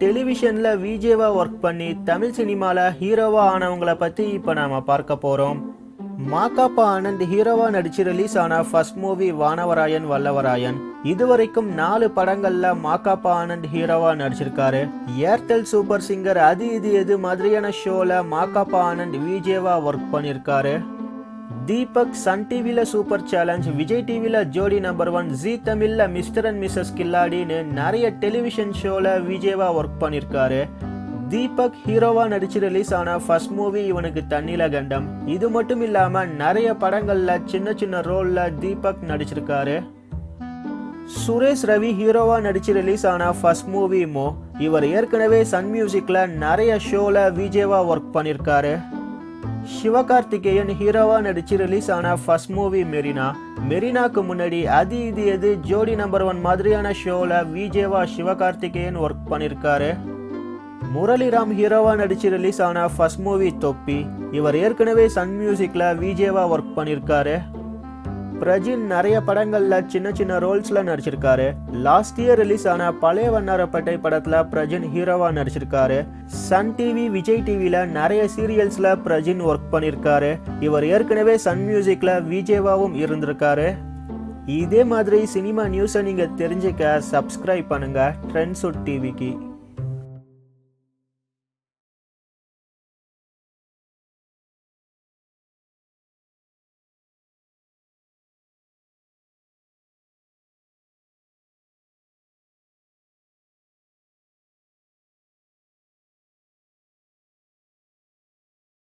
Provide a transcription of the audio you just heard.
டெலிவிஷனில் விஜேவா work பண்ணி தமிழ் சினிமாவில் ஹீரோவாக ஆனவங்கள பற்றி இப்போ நாம் பார்க்க போகிறோம் மாக்காப்பா ஆனந்த் ஹீரோவாக நடிச்சு ரிலீஸ் ஆன ஃபர்ஸ்ட் மூவி வானவராயன் வல்லவராயன். இதுவரைக்கும் நாலு படங்கள்ல மாக்காப்பா ஆனந்த் ஹீரோவா நடிச்சிருக்காரு. ஏர்டெல் சூப்பர் சிங்கர் அது இது எது மாதிரியான ஷோல மாக்காப்பா ஆனந்த் விஜேவா ஒர்க் பண்ணியிருக்காரு தீபக் சன் டிவியில் சூப்பர் சேலஞ்ச் விஜய் டிவியில் ஜோடி நம்பர் ஒன் ஜி தமிழ்ல மிஸ்டர் அண்ட் மிஸ்ஸஸ் கில்லாடின்னு நிறைய டெலிவிஷன் ஷோல விஜயவா ஒர்க் பண்ணியிருக்காரு தீபக் ஹீரோவா நடிச்சு ரிலீஸ் ஆன ஃபர்ஸ்ட் மூவி இவனுக்கு தண்ணில கண்டம். இது மட்டும் இல்லாம நிறைய படங்கள்ல சின்ன சின்ன ரோல்ல தீபக் நடிச்சிருக்காரு. சுரேஷ் ரவி ஹீரோவா நடிச்சு ரிலீஸ் ஆன ஃபர்ஸ்ட் மூவி மோ இவர் ஏற்கனவே சன் மியூசிக்ல நிறைய ஷோல விஜேவா ஒர்க் பண்ணியிருக்காரு சிவகார்த்திகேயன் ஹீரோவா நடிச்சு ரிலீஸ் ஆன ஃபர்ஸ்ட் மூவி மெரினா. மெரினாக்கு முன்னாடி அது இது எது ஜோடி நம்பர் ஒன் மாதிரியான ஷோல விஜேவா சிவகார்த்திகேயன் ஒர்க் பண்ணியிருக்காரு முரளிராம் ஹீரோவா நடிச்சு ரிலீஸ் ஆன ஃபர்ஸ்ட் மூவி தொப்பி. இவர் ஏற்கனவே சன் மியூசிக்ல விஜேவா ஒர்க் பண்ணியிருக்காரு பிரஜின் நிறைய படங்களில் சின்ன சின்ன ரோல்ஸில் நடிச்சிருக்காரு. லாஸ்ட் இயர் ரிலீஸ் ஆன பழைய வண்ணாரப்பேட்டை படத்தில் பிரஜின் ஹீரோவாக நடிச்சிருக்காரு. சன் டிவி விஜய் டிவியில் நிறைய சீரியல்ஸில் பிரஜின் ஒர்க் பண்ணியிருக்காரு இவர் ஏற்கனவே சன் மியூசிக்கில் விஜேவாவும் இருந்திருக்காரு. இதே மாதிரி சினிமா நியூஸை நீங்கள் தெரிஞ்சுக்க சப்ஸ்கிரைப் பண்ணுங்கள் ட்ரெண்ட்ஸுட் டிவிக்கு